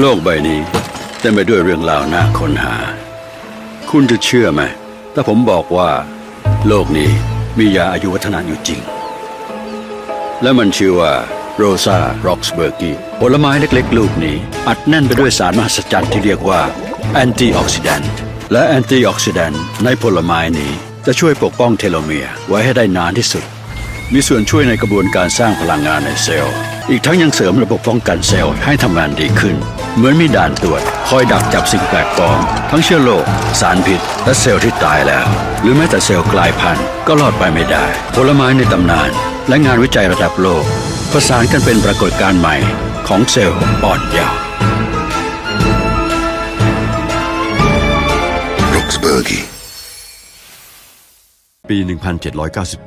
โลกใบนี้เต็มไปด้วยเรื่องราวน่าค้นหา คุณจะเชื่อไหมถ้าผมบอกว่า โลกนี้มียาอายุวัฒนะอยู่จริง และมันชื่อว่าโรซาร็อกสเบอร์กีผลไม้เล็กๆ ลูกนี้ อัดแน่นไปด้วยสารมหัศจรรย์ที่เรียกว่าแอนตี้ออกซิแดนต์และแอนตี้ออกซิแดนต์ในผลไม้นี้จะช่วยปกป้องเทโลเมียร์ไว้ให้ได้นานที่สุด มีส่วนช่วยในกระบวนการสร้างพลังงานในเซลล์ อีกทั้งยังเสริมระบบป้องกันเซลล์ให้ทำงานดีขึ้น เหมือนมีด่านตรวจ คอยดักจับสิ่งแปลกปลอม ทั้งเชื้อโรคสารพิษ และเซลล์ที่ตายแล้ว หรือแม้แต่เซลล์กลายพันธุ์ก็รอดไปไม่ได้ ผลไม้ในตำนาน และงานวิจัยระดับโลก ประสานกันเป็นปรากฏการณ์ใหม่ของเซลล์อ่อนเยาว์ Roxburghy. ปี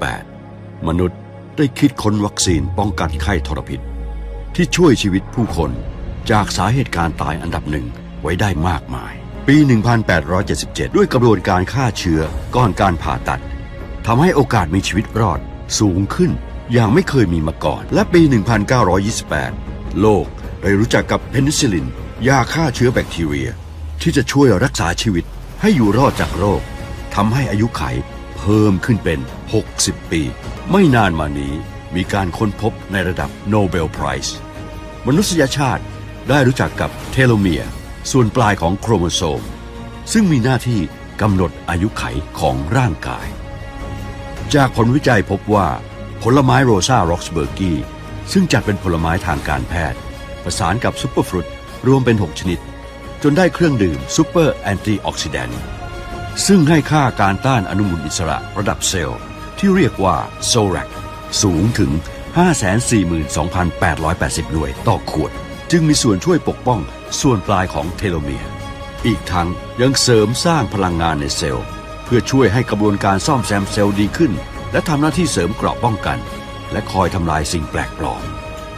1798 มนุษย์ ได้คิดค้นวัคซีนป้องกันไข้ทรพิษ ที่ช่วยชีวิตผู้คนจากสาเหตุการตายอันดับหนึ่งไว้ได้มากมาย ปี 1877 ด้วยกระบวนการฆ่าเชื้อก่อนการผ่าตัดทำให้โอกาสมีชีวิตรอดสูงขึ้นอย่างไม่เคยมีมาก่อน และปี 1928 โลกได้รู้จักกับเพนิซิลิน ยาฆ่าเชื้อแบคทีเรีย ที่จะช่วยรักษาชีวิตให้อยู่รอดจากโรคทำให้อายุไข เพิ่มขึ้นเป็น 60 ปี ไม่นานมานี้มีการค้นพบในระดับโนเบลไพรส์มนุษยชาติได้รู้จักกับเทโลเมียร์ส่วนปลายของโครโมโซม ซึ่งมีหน้าที่กำหนดอายุไขของร่างกาย จากผลวิจัยพบว่า ผลไม้โรซาร็อกสเบอร์กีซึ่งจัดเป็นผลไม้ทางการแพทย์ ประสานกับซุปเปอร์ฟรุตรวมเป็น 6 ชนิด จนได้เครื่องดื่มซูเปอร์แอนตี้ออกซิแดนต์ ซึ่งให้ค่าการต้านอนุมูลอิสระระดับเซลล์ ที่เรียกว่าโซแรกสูงถึง 542,880 หน่วยต่อขวด จึงมีส่วนช่วยปกป้องส่วนปลายของเทโลเมียร์อีกทั้งยังเสริมสร้างพลังงานในเซลล์ เพื่อช่วยให้กระบวนการซ่อมแซมเซลล์ดีขึ้น และทำหน้าที่เสริมเกราะป้องกัน และคอยทำลายสิ่งแปลกปลอม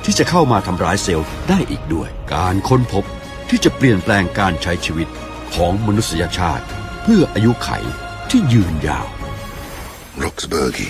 ที่จะเข้ามาทำร้ายเซลล์ได้อีกด้วย การค้นพบที่จะเปลี่ยนแปลงการใช้ชีวิตของมนุษยชาติ เพื่ออายุไขที่ยืนยาว Roxburghy.